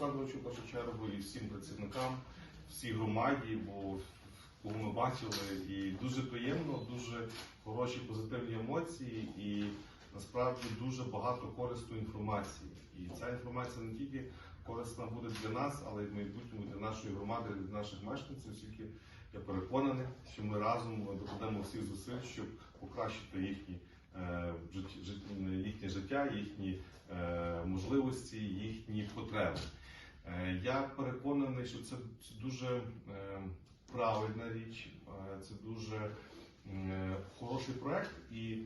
Олександровичу першу чергу і всім працівникам, всій громаді, бо кого ми бачили, і дуже приємно, дуже хороші позитивні емоції, і насправді дуже багато корисної інформації. І ця інформація не тільки корисна буде для нас, але й в майбутньому для нашої громади, для наших мешканців, оскільки я переконаний, що ми разом докладемо всіх зусиль, щоб покращити їхні, е, їхнє життя, їхні е, можливості, їхні потреби. Е, Я переконаний, що це дуже е, правильна річ, е, це дуже хороший проект. І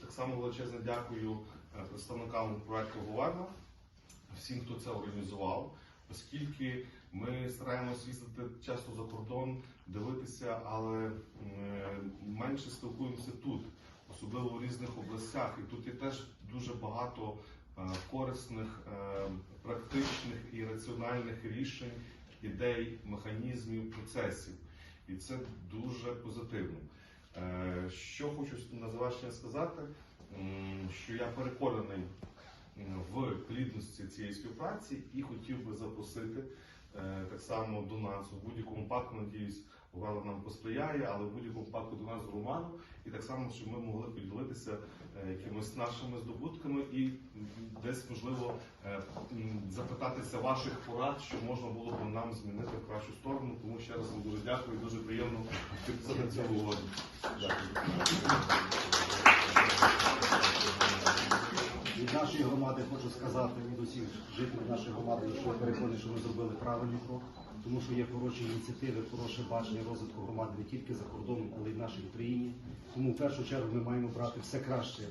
так само величезне дякую представникам проекту Говарна, всім, хто це організував, оскільки ми стараємось їздити часто за кордон, дивитися, але менше спілкуємося тут, особливо в різних областях. І тут є теж дуже багато корисних, е, практичних і раціональних рішень, ідей, механізмів, процесів. І це дуже позитивно. Е, Що хочу на завершення сказати, що я переконаний плідності цієї співпраці і хотів би запросити е, так само до нас у будь-якому випадку, надіюсь, Увела нам посприяє, але в будь-якому випадку до нас з Роману, і так само, щоб ми могли поділитися е, якимись нашими здобутками і десь можливо е, запитатися ваших порад, що можна було б нам змінити в кращу сторону. Тому ще раз вам дуже дякую, дуже приємно підписати цю угоду. Дякую. Від нашої громади хочу сказати від усіх жителів нашої громади, що я переконаний, що ми зробили правильний крок, тому що є хороші ініціативи, хороше бачення розвитку громади не тільки за кордоном, але й в нашій Україні. Тому в першу чергу ми маємо брати все краще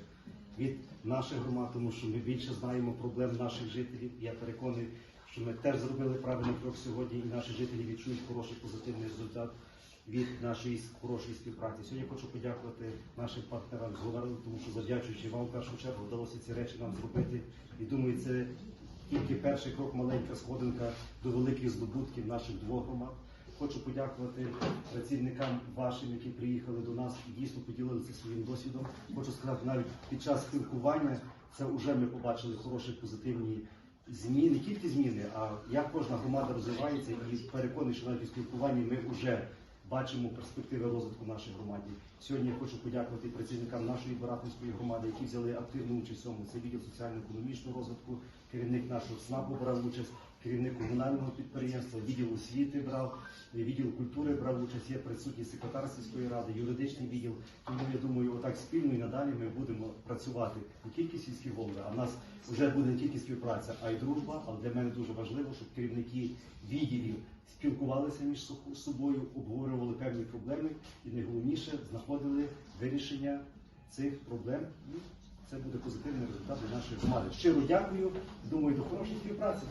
від наших громад, тому що ми більше знаємо проблем наших жителів. Я переконаний, що ми теж зробили правильний крок сьогодні, і наші жителі відчують хороший позитивний результат від нашої хорошої співпраці. Сьогодні хочу подякувати нашим партнерам з Говорили, тому що завдячуючи вам в першу чергу вдалося ці речі нам зробити. І думаю, це тільки перший крок, маленька сходинка до великих здобутків наших двох громад. Хочу подякувати працівникам вашим, які приїхали до нас і дійсно поділилися своїм досвідом. Хочу сказати, навіть під час спілкування це вже ми побачили хороші позитивні зміни, не тільки зміни, а як кожна громада розвивається, і переконаний, що навіть у спілкуванні ми вже бачимо перспективи розвитку нашої громади. Сьогодні я хочу подякувати працівникам нашої Баратинської громади, які взяли активну участь в цьому. Це відділ соціально-економічного розвитку, керівник нашого СНАПу брав участь, керівник комунального підприємства, відділ освіти брав, відділ культури брав участь, є присутній секретар сільської ради, юридичний відділ. Тому я думаю, отак спільно і надалі ми будемо працювати не тільки сільські голови, а в нас вже буде не тільки співпраця, а й дружба. Але для мене дуже важливо, щоб керівники відділів спілкувалися між собою, обговорювали певні проблеми і найголовніше знаходили вирішення цих проблем. Це буде позитивний результат для нашої громади. Щиро дякую. Думаю, до хорошої співпраці.